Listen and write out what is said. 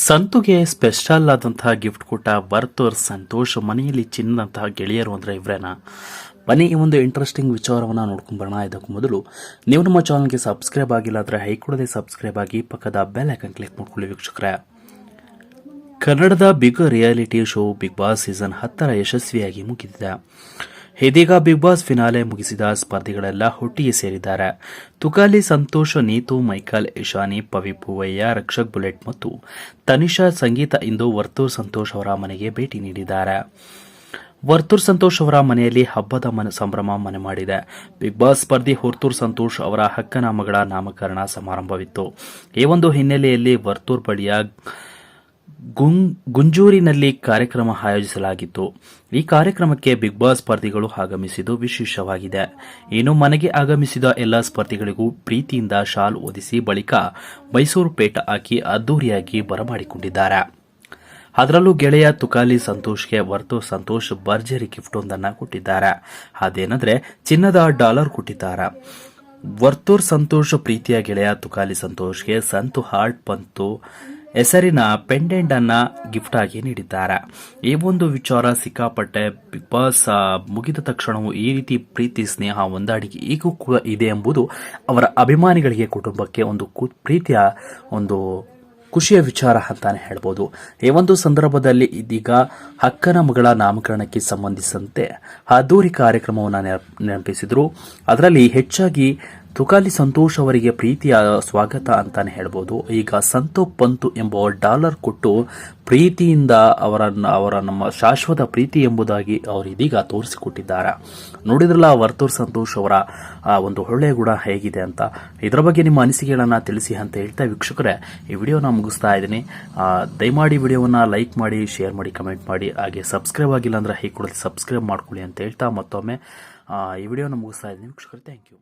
ಸಂತುಗೆ special ಆದಂತಹ gift ಕೊಟ್ಟ ವರ್ತೂರ್ ಸಂತೋಷ್, ಮನೆಯಲ್ಲಿ ಚಿನ್ನದಂತಹ ಗೆಳೆಯರು ಅಂದರೆ ಇವರೇನ? ಬನ್ನಿ ಈ ಒಂದು ಇಂಟ್ರೆಸ್ಟಿಂಗ್ ವಿಚಾರವನ್ನು ನೋಡ್ಕೊಂಡು ಬರೋಣ. ಇದಕ್ಕೂ ಮೊದಲು ನೀವು ನಮ್ಮ ಚಾನಲ್ಗೆ ಸಬ್ಸ್ಕ್ರೈಬ್ ಆಗಿಲ್ಲ ಅಂದರೆ ಹೈಕೊಡದೆ ಸಬ್ಸ್ಕ್ರೈಬ್ ಆಗಿ ಪಕ್ಕದ ಬೆಲ್ ಐಕನ್ ಕ್ಲಿಕ್ ಮಾಡ್ಕೊಳ್ಳಿ ವೀಕ್ಷಕರ. ಕನ್ನಡದ big reality show Bigg Boss season ಹತ್ತರ ಯಶಸ್ವಿಯಾಗಿ ಮುಗಿದಿದೆ. ಇದೀಗ ಬಿಗ್ ಬಾಸ್ ಫಿನಾಲೆ ಮುಗಿಸಿದ ಸ್ಪರ್ಧಿಗಳೆಲ್ಲ ಹುಟ್ಟಿಗೆ ಸೇರಿದ್ದಾರೆ. ತುಕಾಲಿ ಸಂತೋಷ್, ನೀತು, ಮೈಕಲ್, ಇಶಾನಿ, ಪವಿ ಪೂವಯ್ಯ, ರಕ್ಷಕ್ ಬುಲೆಟ್ ಮತ್ತು ತನಿಷಾ ಸಂಗೀತ ಇಂದು ವರ್ತೂರ್ ಸಂತೋಷ್ ಅವರ ಮನೆಗೆ ಭೇಟಿ ನೀಡಿದ್ದಾರೆ. ವರ್ತೂರ್ ಸಂತೋಷ್ ಅವರ ಮನೆಯಲ್ಲಿ ಹಬ್ಬದ ಮನ ಸಂಭ್ರಮ ಮನೆ ಮಾಡಿದೆ. ಬಿಗ್ ಬಾಸ್ ಸ್ಪರ್ಧಿ ಹೊರ್ತೂರ್ ಸಂತೋಷ್ ಅವರ ಹಕ್ಕನ ಮಗಳ ನಾಮಕರಣ ಸಮಾರಂಭವಿತ್ತು. ಈ ಒಂದು ಹಿನ್ನೆಲೆಯಲ್ಲಿ ವರ್ತೂರ್ ಬಳಿಯ ಗುಂ- ಗುಂಜೂರಿನಲ್ಲಿ ಕಾರ್ಯಕ್ರಮ ಆಯೋಜಿಸಲಾಗಿತ್ತು. ಈ ಕಾರ್ಯಕ್ರಮಕ್ಕೆ ಬಿಗ್ ಬಾಸ್ ಸ್ಪರ್ಧಿಗಳು ಆಗಮಿಸಿದ್ದು ವಿಶೇಷವಾಗಿದೆ. ಇನ್ನು ಮನೆಗೆ ಆಗಮಿಸಿದ ಎಲ್ಲ ಸ್ಪರ್ಧಿಗಳಿಗೂ ಪ್ರೀತಿಯಿಂದ ಶಾಲ್ ಓದಿಸಿ ಬಳಿಕ ಮೈಸೂರು ಪೇಟ ಹಾಕಿ ಅದ್ದೂರಿಯಾಗಿ ಬರಮಾಡಿಕೊಂಡಿದ್ದಾರೆ. ಅದರಲ್ಲೂ ಗೆಳೆಯ ತುಕಾಲಿ ಸಂತೋಷ್ಗೆ ವರ್ತು ಸಂತೋಷ್ ಭರ್ಜರಿ ಗಿಫ್ಟ್ ಒಂದನ್ನು ಕೊಟ್ಟಿದ್ದಾರೆ. ಅದೇನಂದ್ರೆ ಚಿನ್ನದ ಡಾಲರ್ ಕೊಟ್ಟಿದ್ದಾರೆ. ವರ್ತೂರ್ ಸಂತೋಷ್ ಪ್ರೀತಿಯ ಗೆಳೆಯ ತುಕಾಲಿ ಸಂತೋಷ್ಗೆ ಸಂತು ಹಾರ್ಟ್ ಪಂತು ಹೆಸರಿನ ಪೆಂಡೆಂಟ್ ಅನ್ನ ಗಿಫ್ಟ್ ಆಗಿ ನೀಡಿದ್ದಾರೆ. ಈ ಒಂದು ವಿಚಾರ ಸಿಕ್ಕಾಪಟ್ಟೆ ಬಿಗ್ ಬಾಸ್ ಮುಗಿದ ತಕ್ಷಣವೂ ಈ ರೀತಿ ಪ್ರೀತಿ, ಸ್ನೇಹ ಹೊಂದಾಣಿಕೆ ಈಗೂ ಕೂಡ ಇದೆ ಎಂಬುದು ಅವರ ಅಭಿಮಾನಿಗಳಿಗೆ, ಕುಟುಂಬಕ್ಕೆ ಒಂದು ಪ್ರೀತಿಯ ಒಂದು ಖುಷಿಯ ವಿಚಾರ ಅಂತಾನೆ ಹೇಳ್ಬೋದು. ಈ ಒಂದು ಸಂದರ್ಭದಲ್ಲಿ ಇದೀಗ ಅಕ್ಕನ ಮಗಳ ನಾಮಕರಣಕ್ಕೆ ಸಂಬಂಧಿಸಿದಂತೆ ಅದ್ದೂರಿ ಕಾರ್ಯಕ್ರಮವನ್ನು ನೆನಪ್- ನೆನಪಿಸಿದ್ರು. ಅದರಲ್ಲಿ ಹೆಚ್ಚಾಗಿ ತುಕಾಲಿ ಸಂತೋಷ್ ಅವರಿಗೆ ಪ್ರೀತಿಯ ಸ್ವಾಗತ ಅಂತಾನೆ ಹೇಳ್ಬೋದು. ಈಗ ಸಂತೋ ಪಂತು ಎಂಬ ಡಾಲರ್ ಕೊಟ್ಟು ಪ್ರೀತಿಯಿಂದ ಅವರನ್ನು, ಅವರ ನಮ್ಮ ಶಾಶ್ವತ ಪ್ರೀತಿ ಎಂಬುದಾಗಿ ಅವರು ಇದೀಗ ತೋರಿಸಿಕೊಟ್ಟಿದ್ದಾರೆ. ನೋಡಿದ್ರಲ್ಲ ವರ್ತೂರ್ ಸಂತೋಷ್ ಅವರ ಒಂದು ಒಳ್ಳೆ ಗುಣ ಹೇಗಿದೆ ಅಂತ. ಇದರ ಬಗ್ಗೆ ನಿಮ್ಮ ಅನಿಸಿಕೆಗಳನ್ನು ತಿಳಿಸಿ ಅಂತ ಹೇಳ್ತಾ ವೀಕ್ಷಕರೇ, ಈ ವಿಡಿಯೋನ ಮುಗಿಸ್ತಾ ಇದ್ದೀನಿ. ದಯಮಾಡಿ ವಿಡಿಯೋವನ್ನು ಲೈಕ್ ಮಾಡಿ, ಶೇರ್ ಮಾಡಿ, ಕಮೆಂಟ್ ಮಾಡಿ, ಹಾಗೆ ಸಬ್ಸ್ಕ್ರೈಬ್ ಆಗಿಲ್ಲ ಅಂದ್ರೆ ಕೂಡ ಸಬ್ಸ್ಕ್ರೈಬ್ ಮಾಡ್ಕೊಳ್ಳಿ ಅಂತ ಹೇಳ್ತಾ ಮತ್ತೊಮ್ಮೆ ಈ ವಿಡಿಯೋನ ಮುಗಿಸ್ತಾ ಇದ್ದೀನಿ ವೀಕ್ಷಕರೇ. Thank you.